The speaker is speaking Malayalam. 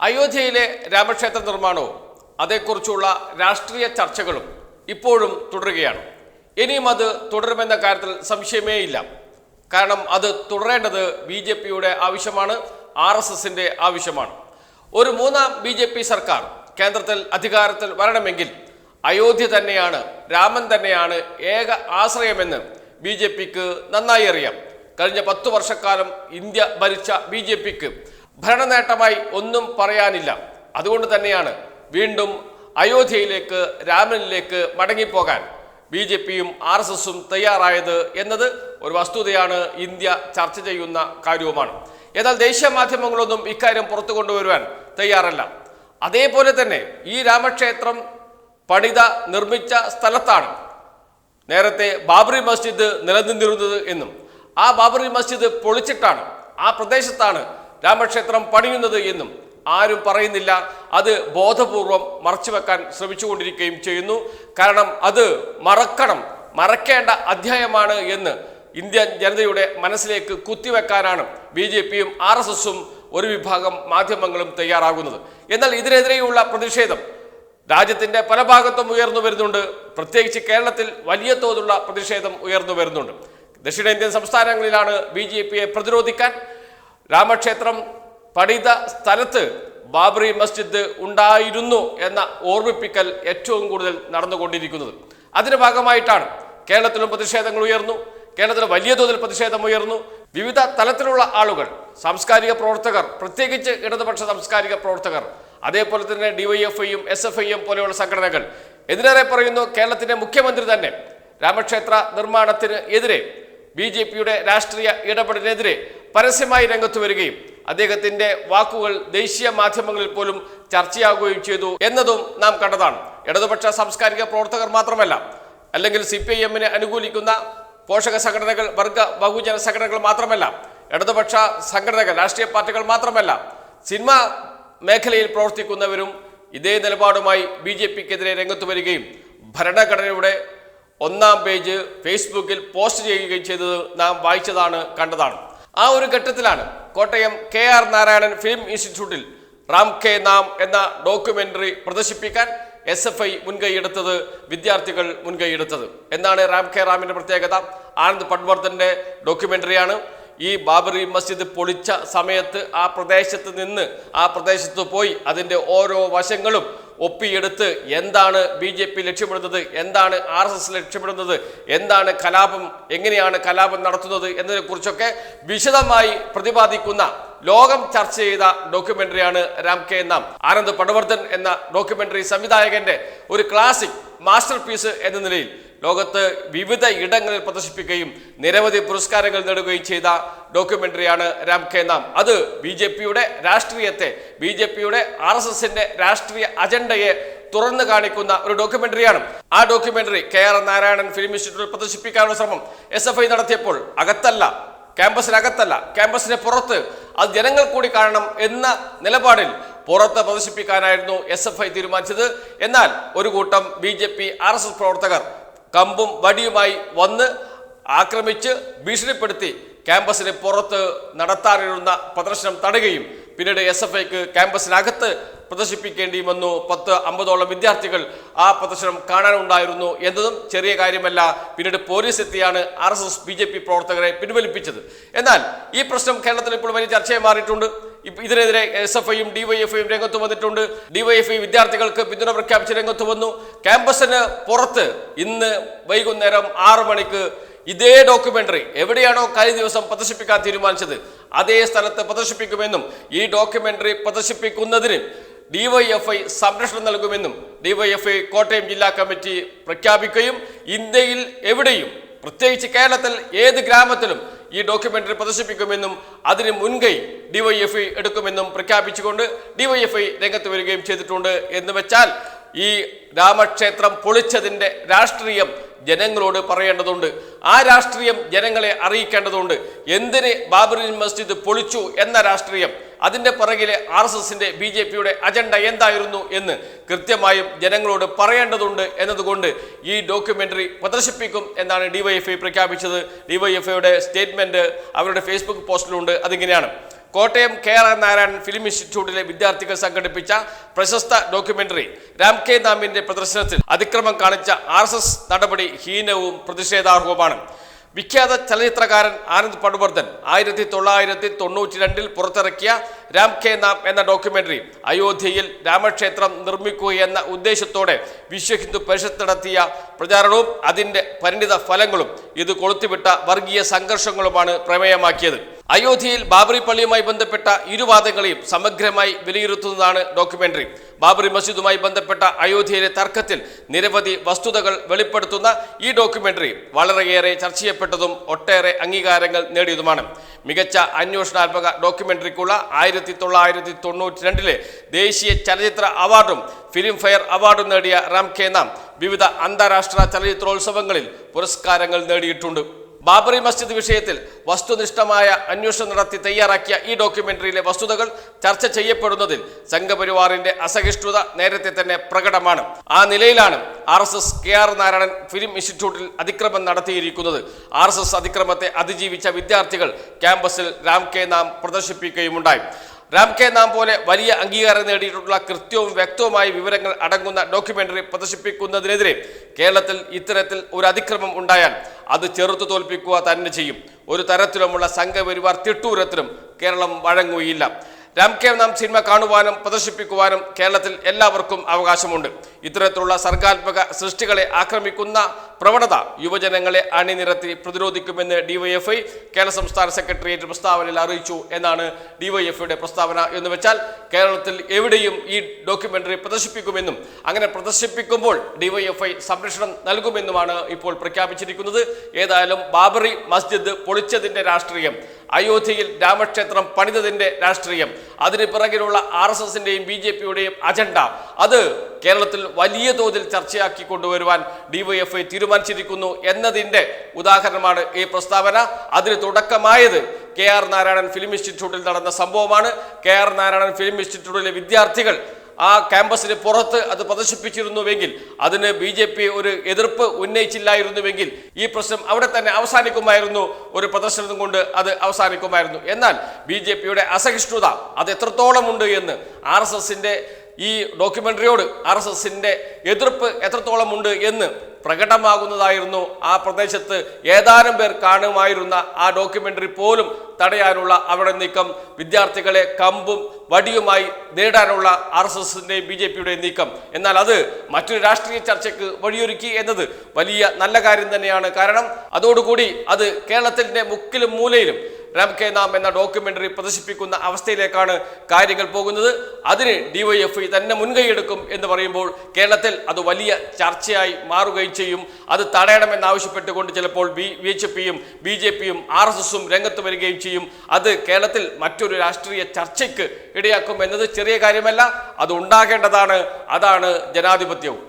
അയോധ്യയിലെ രാമക്ഷേത്ര നിർമ്മാണവും അതേക്കുറിച്ചുള്ള രാഷ്ട്രീയ ചർച്ചകളും ഇപ്പോഴും തുടരുകയാണ്. ഇനിയും അത് തുടരുമെന്ന കാര്യത്തിൽ സംശയമേ ഇല്ല കാരണം അത് തുടരേണ്ടത് ബി ജെ പിയുടെ ആവശ്യമാണ് ആർ എസ് എസിന്റെ ആവശ്യമാണ്. ഒരു മൂന്നാം ബി ജെ പി സർക്കാർ കേന്ദ്രത്തിൽ അധികാരത്തിൽ വരണമെങ്കിൽ അയോധ്യ തന്നെയാണ് രാമൻ തന്നെയാണ് ഏക ആശ്രയമെന്ന് ബി ജെ പിക്ക് നന്നായി അറിയാം. കഴിഞ്ഞ പത്തു വർഷക്കാലം ഇന്ത്യ ഭരിച്ച ബി ജെ പിക്ക് ഭരണനേട്ടമായി ഒന്നും പറയാനില്ല. അതുകൊണ്ട് തന്നെയാണ് വീണ്ടും അയോധ്യയിലേക്ക് രാമനിലേക്ക് മടങ്ങിപ്പോകാൻ ബി ജെ പിയും ആർ എസ് എസും തയ്യാറായത് എന്നത് ഒരു വസ്തുതയാണ് ഇന്ത്യ ചർച്ച ചെയ്യുന്ന കാര്യവുമാണ്. എന്നാൽ ദേശീയ മാധ്യമങ്ങളൊന്നും ഇക്കാര്യം പുറത്തു കൊണ്ടുവരുവാൻ തയ്യാറല്ല. അതേപോലെ തന്നെ ഈ രാമക്ഷേത്രം പണിത നിർമ്മിച്ച സ്ഥലത്താണ് നേരത്തെ ബാബറി മസ്ജിദ് നിലനിന്നിരുന്നത് എന്നും ആ ബാബറി മസ്ജിദ് പൊളിച്ചിട്ടാണ് ആ പ്രദേശത്താണ് രാമക്ഷേത്രം പണിയുന്നത് എന്നും ആരും പറയുന്നില്ല. അത് ബോധപൂർവം മറച്ചുവെക്കാൻ ശ്രമിച്ചുകൊണ്ടിരിക്കുകയും ചെയ്യുന്നു. കാരണം അത് മറക്കണം മറക്കേണ്ട അധ്യായമാണ് എന്ന് ഇന്ത്യൻ ജനതയുടെ മനസ്സിലേക്ക് കുത്തിവെക്കാനാണ് ബി ജെ പിയും ആർ എസ് എസും ഒരു വിഭാഗം മാധ്യമങ്ങളും തയ്യാറാകുന്നത്. എന്നാൽ ഇതിനെതിരെയുള്ള പ്രതിഷേധം രാജ്യത്തിന്റെ പല ഭാഗത്തും ഉയർന്നു വരുന്നുണ്ട്. പ്രത്യേകിച്ച് കേരളത്തിൽ വലിയ തോതിലുള്ള പ്രതിഷേധം ഉയർന്നു വരുന്നുണ്ട്. ദക്ഷിണേന്ത്യൻ സംസ്ഥാനങ്ങളിലാണ് ബി ജെ പിയെ പ്രതിരോധിക്കാൻ രാമക്ഷേത്രം പണിത സ്ഥലത്ത് ബാബറി മസ്ജിദ് ഉണ്ടായിരുന്നു എന്ന ഓർമ്മിപ്പിക്കൽ ഏറ്റവും കൂടുതൽ നടന്നുകൊണ്ടിരിക്കുന്നത്. അതിന്റെ ഭാഗമായിട്ടാണ് കേരളത്തിലും പ്രതിഷേധങ്ങൾ ഉയർന്നു കേരളത്തിൽ വലിയ തോതിൽ പ്രതിഷേധം ഉയർന്നു. വിവിധ തലത്തിലുള്ള ആളുകൾ സാംസ്കാരിക പ്രവർത്തകർ പ്രത്യേകിച്ച് ഇടതുപക്ഷ സാംസ്കാരിക പ്രവർത്തകർ അതേപോലെ തന്നെ ഡിവൈഎഫ്ഐയും എസ് എഫ് ഐയും പോലെയുള്ള സംഘടനകൾ. എതിരേറെ പറയുന്നു കേരളത്തിന്റെ മുഖ്യമന്ത്രി തന്നെ രാമക്ഷേത്ര നിർമ്മാണത്തിന് എതിരെ ബി ജെ പിയുടെ രാഷ്ട്രീയ ഇടപെടലിനെതിരെ പരസ്യമായി രംഗത്ത് വരികയും അദ്ദേഹത്തിന്റെ വാക്കുകൾ ദേശീയ മാധ്യമങ്ങളിൽ പോലും ചർച്ചയാകുകയും ചെയ്തു എന്നതും നാം കണ്ടതാണ്. ഇടതുപക്ഷ സാംസ്കാരിക പ്രവർത്തകർ മാത്രമല്ല അല്ലെങ്കിൽ സി പി ഐ എമ്മിനെ അനുകൂലിക്കുന്ന പോഷക സംഘടനകൾ വർഗ ബഹുജന സംഘടനകൾ മാത്രമല്ല ഇടതുപക്ഷ സംഘടനകൾ രാഷ്ട്രീയ പാർട്ടികൾ മാത്രമല്ല സിനിമ മേഖലയിൽ പ്രവർത്തിക്കുന്നവരും ഇതേ നിലപാടുമായി ബി ജെ പിക്കെതിരെ രംഗത്ത് വരികയും ഭരണഘടനയുടെ ഒന്നാം പേജ് ഫേസ്ബുക്കിൽ പോസ്റ്റ് ചെയ്യുകയും ചെയ്തത് നാം വായിച്ചതാണ് കണ്ടതാണ്. ആ ഒരു ഘട്ടത്തിലാണ് Kottayam K R Narayanan film ഇൻസ്റ്റിറ്റ്യൂട്ടിൽ റാം കെ നാം എന്ന ഡോക്യുമെന്ററി പ്രദർശിപ്പിക്കാൻ എസ് എഫ് ഐ മുൻകൈയെടുത്തത് വിദ്യാർത്ഥികൾ മുൻകൈയെടുത്തത്. എന്താണ് റാം കെ റാമിന്റെ പ്രത്യേകത. ആനന്ദ് പട്വർദ്ധന്റെ ഡോക്യുമെന്ററിയാണ്. ഈ ബാബറി മസ്ജിദ് പൊളിച്ച സമയത്ത് ആ പ്രദേശത്ത് നിന്ന് ആ പ്രദേശത്ത് പോയി അതിന്റെ ഓരോ വശങ്ങളും ഒപ്പിയെടുത്ത് എന്താണ് ബി ജെ പി ലക്ഷ്യമിടുന്നത് എന്താണ് ആർ എസ് എസ് ലക്ഷ്യമിടുന്നത് എന്താണ് കലാപം എങ്ങനെയാണ് കലാപം നടത്തുന്നത് എന്നതിനെക്കുറിച്ചൊക്കെ വിശദമായി പ്രതിപാദിക്കുന്ന ലോകം ചർച്ച ചെയ്ത ഡോക്യുമെന്ററിയാണ് രാം കെ നാം. ആനന്ദ് പടവർദ്ധൻ എന്ന ഡോക്യുമെന്ററി സംവിധായകന്റെ ഒരു ക്ലാസിക് മാസ്റ്റർ പീസ് എന്ന നിലയിൽ ലോകത്ത് വിവിധ ഇടങ്ങളിൽ പ്രദർശിപ്പിക്കുകയും നിരവധി പുരസ്കാരങ്ങൾ നേടുകയും ചെയ്ത ഡോക്യുമെന്ററിയാണ് രാം കെ നാം. അത് ബി ജെ പിയുടെ രാഷ്ട്രീയത്തെ ബി ജെ പിയുടെ ആർ എസ് എസിന്റെ രാഷ്ട്രീയ അജണ്ടയെ തുറന്നു കാണിക്കുന്ന ഒരു ഡോക്യുമെന്ററിയാണ്. ആ documentary K R Narayanan film ഇൻസ്റ്റിറ്റ്യൂട്ടിൽ പ്രദർശിപ്പിക്കാനുള്ള ശ്രമം എസ് എഫ് ഐ നടത്തിയപ്പോൾ അകത്തല്ല ക്യാമ്പസിനകത്തല്ല ക്യാമ്പസിന് പുറത്ത്. അത് ജനങ്ങൾ കൂടി കാണണം എന്ന നിലപാടിൽ പുറത്ത് പ്രദർശിപ്പിക്കാനായിരുന്നു എസ് എഫ് ഐ തീരുമാനിച്ചത്. എന്നാൽ ഒരു കൂട്ടം B J P R S S പ്രവർത്തകർ കമ്പും വടിയുമായി വന്ന് ആക്രമിച്ച് ഭീഷണിപ്പെടുത്തി ക്യാമ്പസിന് പുറത്ത് നടത്താനിരുന്ന പ്രദർശനം തടയുകയും പിന്നീട് എസ് എഫ് ഐക്ക് ക്യാമ്പസിനകത്ത് പ്രദർശിപ്പിക്കേണ്ടി വന്നു പത്ത് അമ്പതോളം വിദ്യാർത്ഥികൾ ആ പ്രദർശനം കാണാനുണ്ടായിരുന്നു എന്നതും ചെറിയ കാര്യമല്ല. പിന്നീട് പോലീസ് എത്തിയാണ് R S S B J P പ്രവർത്തകരെ പിൻവലിപ്പിച്ചത്. എന്നാൽ ഈ പ്രശ്നം കേരളത്തിൽ ഇപ്പോൾ വലിയ ചർച്ചയായി മാറിയിട്ടുണ്ട്. ഇതിനെതിരെ എസ് എഫ് ഐയും ഡിവൈഎഫ്ഐയും രംഗത്ത് വന്നിട്ടുണ്ട്. ഡിവൈഎഫ്ഐ വിദ്യാർത്ഥികൾക്ക് പിന്തുണ പ്രഖ്യാപിച്ച് രംഗത്ത് വന്നു. ക്യാമ്പസിന് പുറത്ത് ഇന്ന് വൈകുന്നേരം ആറു മണിക്ക് ഇതേ ഡോക്യുമെന്ററി എവിടെയാണോ കഴിഞ്ഞ ദിവസം പ്രദർശിപ്പിക്കാൻ തീരുമാനിച്ചത് അതേ സ്ഥലത്ത് പ്രദർശിപ്പിക്കുമെന്നും ഈ ഡോക്യുമെന്ററി പ്രദർശിപ്പിക്കുന്നതിന് ഡിവൈഎഫ്ഐ സംരക്ഷണം നൽകുമെന്നും ഡിവൈഎഫ്ഐ കോട്ടയം ജില്ലാ കമ്മിറ്റി പ്രഖ്യാപിക്കുകയും ഇന്ത്യയിൽ എവിടെയും പ്രത്യേകിച്ച് കേരളത്തിൽ ഏത് ഗ്രാമത്തിലും ഈ ഡോക്യുമെന്ററി പ്രദർശിപ്പിക്കുമെന്നും അതിന് മുൻകൈ ഡിവൈഎഫ്ഐ എടുക്കുമെന്നും പ്രഖ്യാപിച്ചുകൊണ്ട് ഡിവൈഎഫ്ഐ രംഗത്ത് വരികയും ചെയ്തിട്ടുണ്ട് എന്ന് വെച്ചാൽ ഈ രാമക്ഷേത്രം പൊളിച്ചതിന്റെ രാഷ്ട്രീയം ജനങ്ങളോട് പറയേണ്ടതുണ്ട്. ആ രാഷ്ട്രീയം ജനങ്ങളെ അറിയിക്കേണ്ടതുണ്ട്. എന്തിന് ബാബറി മസ്ജിദ് പൊളിച്ചു എന്ന രാഷ്ട്രീയം? അതിന്റെ പിറകിലെ ആർ എസ് എസിന്റെ ബി ജെ പിയുടെ അജണ്ട എന്തായിരുന്നു എന്ന് കൃത്യമായും ജനങ്ങളോട് പറയേണ്ടതുണ്ട് എന്നതുകൊണ്ട് ഈ ഡോക്യുമെന്ററി പ്രദർശിപ്പിക്കും എന്നാണ് ഡിവൈഎഫ്ഐ പ്രഖ്യാപിച്ചത്. ഡിവൈഎഫ്ഐയുടെ സ്റ്റേറ്റ്മെന്റ് അവരുടെ ഫേസ്ബുക്ക് പോസ്റ്റിലുണ്ട്. അതിങ്ങനെയാണ്. Kottayam K R Narayanan film ഇൻസ്റ്റിറ്റ്യൂട്ടിലെ വിദ്യാർത്ഥികൾ സംഘടിപ്പിച്ച പ്രശസ്ത ഡോക്യുമെന്ററി രാം കെ നാമിന്റെ പ്രദർശനത്തിൽ അതിക്രമം കാണിച്ച ആർ നടപടി ഹീനവും പ്രതിഷേധാർഹവുമാണ്. വിഖ്യാത ചലച്ചിത്രകാരൻ ആനന്ദ് പടുവർദ്ധൻ ആയിരത്തി തൊള്ളായിരത്തി തൊണ്ണൂറ്റി രണ്ടിൽ പുറത്തിറക്കിയ രാം കെ നാം എന്ന ഡോക്യുമെന്ററി അയോധ്യയിൽ രാമക്ഷേത്രം നിർമ്മിക്കുകയെന്ന ഉദ്ദേശത്തോടെ വിശ്വ ഹിന്ദു പരിഷത്ത് നടത്തിയ പ്രചാരണവും അതിന്റെ പരിണിത ഫലങ്ങളും ഇത് കൊളുത്തിവിട്ട വർഗീയ സംഘർഷങ്ങളുമാണ് പ്രമേയമാക്കിയത്. അയോധ്യയിൽ ബാബറി പള്ളിയുമായി ബന്ധപ്പെട്ട ഇരുവാദങ്ങളെയും സമഗ്രമായി വിലയിരുത്തുന്നതാണ് ഡോക്യുമെന്ററി. ബാബറി മസ്ജിദുമായി ബന്ധപ്പെട്ട അയോധ്യയിലെ തർക്കത്തിൽ നിരവധി വസ്തുതകൾ വെളിപ്പെടുത്തുന്ന ഈ ഡോക്യുമെന്ററി വളരെയേറെ ചർച്ച ചെയ്യപ്പെട്ടതും ഒട്ടേറെ അംഗീകാരങ്ങൾ നേടിയതുമാണ്. മികച്ച അന്വേഷണാത്മക ഡോക്യുമെന്ററിക്കുള്ള ആയിരത്തി തൊള്ളായിരത്തി തൊണ്ണൂറ്റി രണ്ടിലെ ദേശീയ ചലച്ചിത്ര അവാർഡും ഫിലിം ഫെയർ അവാർഡും നേടിയ റാം കെ നാം വിവിധ അന്താരാഷ്ട്ര ചലച്ചിത്രോത്സവങ്ങളിൽ പുരസ്കാരങ്ങൾ നേടിയിട്ടുണ്ട്. ബാബറി മസ്ജിദ് വിഷയത്തിൽ വസ്തുനിഷ്ഠമായ അന്വേഷണം നടത്തി തയ്യാറാക്കിയ ഈ ഡോക്യുമെന്ററിയിലെ വസ്തുതകൾ ചർച്ച ചെയ്യപ്പെടുന്നതിൽ സംഘപരിവാറിന്റെ അസഹിഷ്ണുത നേരത്തെ തന്നെ പ്രകടമാണ്. ആ നിലയിലാണ് R S S K R Narayanan film ഇൻസ്റ്റിറ്റ്യൂട്ടിൽ അതിക്രമം നടത്തിയിരിക്കുന്നത്. ആർ എസ് എസ് അതിക്രമത്തെ അതിജീവിച്ച വിദ്യാർത്ഥികൾ ക്യാമ്പസിൽ രാം കെ നാം പ്രദർശിപ്പിക്കുകയുമുണ്ടായി. രാം കെ നാം പോലെ വലിയ അംഗീകാരം നേടിയിട്ടുള്ള കൃത്യവും വ്യക്തവുമായ വിവരങ്ങൾ അടങ്ങുന്ന ഡോക്യുമെന്ററി പ്രദർശിപ്പിക്കുന്നതിനെതിരെ കേരളത്തിൽ ഇത്തരത്തിൽ ഒരു അതിക്രമം ഉണ്ടായാൽ അത് ചെറുത്തു തോൽപ്പിക്കുക തന്നെ ചെയ്യും. ഒരു തരത്തിലുമുള്ള സംഘപരിവാർ തിട്ടൂരത്തിലും കേരളം വഴങ്ങുകയില്ല. രാം കെ നാം സിനിമ കാണുവാനും പ്രദർശിപ്പിക്കുവാനും കേരളത്തിൽ എല്ലാവർക്കും അവകാശമുണ്ട്. ഇത്തരത്തിലുള്ള സർഗാത്മക സൃഷ്ടികളെ ആക്രമിക്കുന്ന പ്രവണത യുവജനങ്ങളെ അണിനിരത്തി പ്രതിരോധിക്കുമെന്ന് ഡിവൈഎഫ്ഐ കേരള സംസ്ഥാന സെക്രട്ടേറിയറ്റ് പ്രസ്താവനയിൽ അറിയിച്ചു എന്നാണ് ഡിവൈഎഫ്ഐയുടെ പ്രസ്താവന എന്ന് വെച്ചാൽ കേരളത്തിൽ എവിടെയും ഈ ഡോക്യുമെന്ററി പ്രദർശിപ്പിക്കുമെന്നും അങ്ങനെ പ്രദർശിപ്പിക്കുമ്പോൾ ഡിവൈഎഫ്ഐ സംരക്ഷണം നൽകുമെന്നുമാണ് ഇപ്പോൾ പ്രഖ്യാപിച്ചിരിക്കുന്നത്. ഏതായാലും ബാബറി മസ്ജിദ് പൊളിച്ചതിന്റെ രാഷ്ട്രീയം അയോധ്യയിൽ രാമക്ഷേത്രം പണിതതിന്റെ രാഷ്ട്രീയം അതിന് പിറകിലുള്ള ആർ എസ് എസിന്റെയും ബി ജെ പിയുടെയും അജണ്ട അത് കേരളത്തിൽ വലിയ തോതിൽ ചർച്ചയാക്കി കൊണ്ടുവരുവാൻ ഡിവൈഎഫ്ഐ തീരുമാനിച്ചിരിക്കുന്നു എന്നതിന്റെ ഉദാഹരണമാണ് ഈ പ്രസ്താവന. അതിന് തുടക്കമായത് കെ ആർ നാരായണൻ ഫിലിം ഇൻസ്റ്റിറ്റ്യൂട്ടിൽ നടന്ന സംഭവമാണ്. കെ ആർ നാരായണൻ ഫിലിം ഇൻസ്റ്റിറ്റ്യൂട്ടിലെ വിദ്യാർത്ഥികൾ ആ ക്യാമ്പസിന് പുറത്ത് അത് പ്രദർശിപ്പിച്ചിരുന്നുവെങ്കിൽ അതിന് ബി ജെ പി ഒരു എതിർപ്പ് ഉന്നയിച്ചില്ലായിരുന്നുവെങ്കിൽ ഈ പ്രശ്നം അവിടെ തന്നെ അവസാനിക്കുമായിരുന്നു. ഒരു പ്രദർശനം കൊണ്ട് അത് അവസാനിക്കുമായിരുന്നു. എന്നാൽ ബി ജെ പിയുടെ അസഹിഷ്ണുത അത് എത്രത്തോളം ഉണ്ട് എന്ന് ആർ എസ് എസിന്റെ ഈ ഡോക്യുമെന്ററിയോട് ആർ എസ് എസിന്റെ എതിർപ്പ് എത്രത്തോളം ഉണ്ട് എന്ന് പ്രകടമാകുന്നതായിരുന്നു ആ പ്രദേശത്ത് ഏതാനും പേർ കാണുമായിരുന്ന ആ ഡോക്യുമെന്ററി പോലും തടയാനുള്ള അവിടെ നീക്കം. വിദ്യാർത്ഥികളെ കമ്പും വടിയുമായി നേടാനുള്ള ആർ എസ് എസിന്റെയും ബി ജെ നീക്കം. എന്നാൽ അത് മറ്റൊരു രാഷ്ട്രീയ ചർച്ചയ്ക്ക് വഴിയൊരുക്കി എന്നത് വലിയ നല്ല കാര്യം തന്നെയാണ്. കാരണം അതോടുകൂടി അത് കേരളത്തിന്റെ മുക്കിലും മൂലയിലും രാം കെ നാം എന്ന ഡോക്യുമെന്ററി പ്രദർശിപ്പിക്കുന്ന അവസ്ഥയിലേക്കാണ് കാര്യങ്ങൾ പോകുന്നത്. അതിന് ഡിവൈഎഫ്ഐ തന്നെ മുൻകൈയെടുക്കും എന്ന് പറയുമ്പോൾ കേരളത്തിൽ അത് വലിയ ചർച്ചയായി മാറുകയും ചെയ്യും. അത് തടയണമെന്നാവശ്യപ്പെട്ടുകൊണ്ട് ചിലപ്പോൾ ബി ബി എച്ച് പിയും ബി ജെ പിയും ആർ എസ് എസും രംഗത്ത് വരികയും ചെയ്യും. അത് കേരളത്തിൽ മറ്റൊരു രാഷ്ട്രീയ ചർച്ചയ്ക്ക് ഇടയാക്കും എന്നത് ചെറിയ കാര്യമല്ല. അത് ഉണ്ടാകേണ്ടതാണ്. അതാണ് ജനാധിപത്യവും.